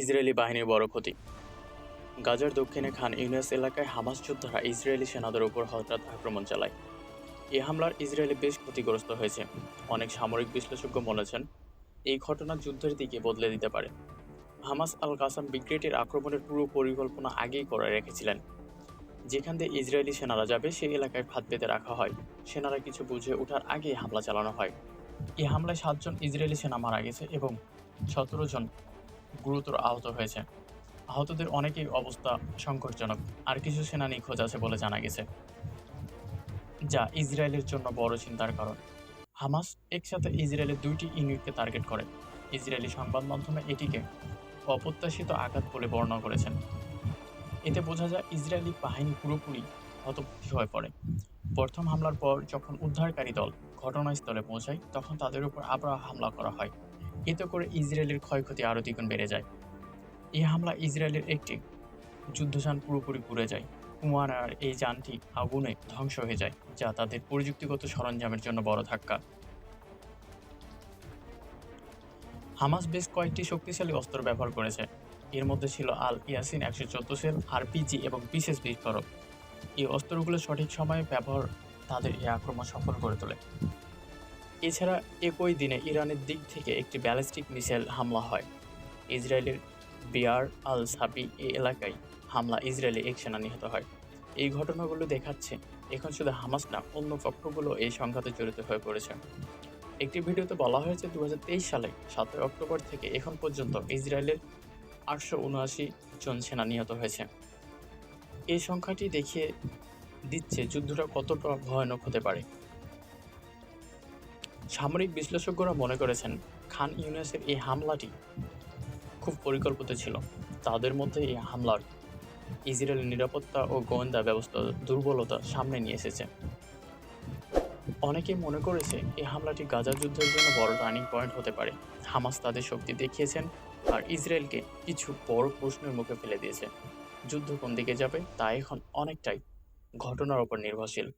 Israeli বাহিনীর বড় ক্ষতি। গাজার দক্ষিণে খান ইউনিয়াস এলাকায় হামাস যোদ্ধারা ইসরায়েলি সেনাদের উপর হঠাৎ আক্রমণ চালায়। এই হামলার ইসরায়েলি বেশ ক্ষতিগ্রস্ত হয়েছে। অনেক সামরিক বিশ্লেষজ্ঞ বলেছেন, এই ঘটনা যুদ্ধের দিকে বদলে দিতে পারে। হামাস আল কাসাম ব্রিগেডের আক্রমণের পুরো পরিকল্পনা আগেই করে রেখেছিলেন। যেখান দিয়ে ইসরায়েলি সেনারা যাবে, সেই এলাকায় ফাঁদ পেতে রাখা হয়। সেনারা কিছু বুঝে ওঠার আগেই হামলা চালানো হয়। এই হামলায় সাতজন ইসরায়েলি সেনা মারা গেছে এবং সতেরো জন গুরুতর আহত হয়েছে। আহতদের অনেকেই অবস্থা সংকটজনক, আর কিছু সেনা নিখোঁজ আছে বলে জানা গেছে, যা ইসরায়েলের জন্য বড় চিন্তার কারণ। হামাস একসাথে ইসরায়েলের দুইটি ইউনিটকে টার্গেট করে। ইসরায়েলি সংবাদ মাধ্যমে এটিকে অপ্রত্যাশিত আঘাত বলে বর্ণনা করেছেন। এতে বোঝা যায় ইসরায়েলি বাহিনী পুরোপুরি হতবুদ্ধি হয়ে পড়ে। প্রথম হামলার পর যখন উদ্ধারকারী দল ঘটনাস্থলে পৌঁছায়, তখন তাদের উপর আবার হামলা করা হয়। এতে করে ইসরায়েলের ক্ষয়ক্ষতি আরও দ্বিগুণ বেড়ে যায়। এই হামলা ইসরায়েলের একটি যুদ্ধযান পুরোপুরি পুড়ে যায়। কুমারার এই যানটি আগুনে ধ্বংস হয়ে যায়, যা তাদের প্রযুক্তিগত সরঞ্জামের জন্য বড় ধাক্কা। হামাস বেশ কয়েকটি শক্তিশালী অস্ত্র ব্যবহার করেছে। এর মধ্যে ছিল আল ইয়াসিন একশো চোদ্দ সেল, আরপিজি এবং বিশেষ বিস্ফোরক। এই অস্ত্রগুলো সঠিক সময়ে ব্যবহার তাদের এই আক্রমণ সফল করে তোলে। এছাড়া একই দিনে ইরানের দিক থেকে একটি ব্যালিস্টিক মিসাইল হামলা হয়। ইসরায়েলের বিয়ার আল সাবি এই এলাকায় হামলা ইসরায়েলে এক সেনা নিহত হয়। এই ঘটনাগুলো দেখাচ্ছে এখন শুধু হামাস না, অন্য পক্ষগুলো এই সংঘাতে জড়িত হয়ে পড়েছে। একটি ভিডিওতে বলা হয়েছে দু হাজার তেইশ সালে সাতই অক্টোবর থেকে এখন পর্যন্ত ইসরায়েলের আটশো উনআশি জন সেনা নিহত হয়েছে। এই সংখ্যাটি দেখিয়ে দিচ্ছে যুদ্ধটা কতটা ভয়ানক হতে পারে। সামরিক বিশ্লেষকরা মনে করেছেন খান ইউনিসের এই হামলাটি খুব পরিকল্পিত ছিল। তাদের মধ্যে এই হামলার ইসরায়েলের নিরাপত্তা ও গোয়েন্দা ব্যবস্থা দুর্বলতা সামনে নিয়ে এসেছে। অনেকে মনে করেছে এই হামলাটি গাজা যুদ্ধের জন্য বড় টার্নিং পয়েন্ট হতে পারে। হামাস তাদের শক্তি দেখিয়েছেন আর ইসরায়েলকে কিছু বড় প্রশ্নের মুখে ফেলে দিয়েছে। যুদ্ধ কোন দিকে যাবে তা এখন অনেকটাই ঘটনার ওপর নির্ভরশীল।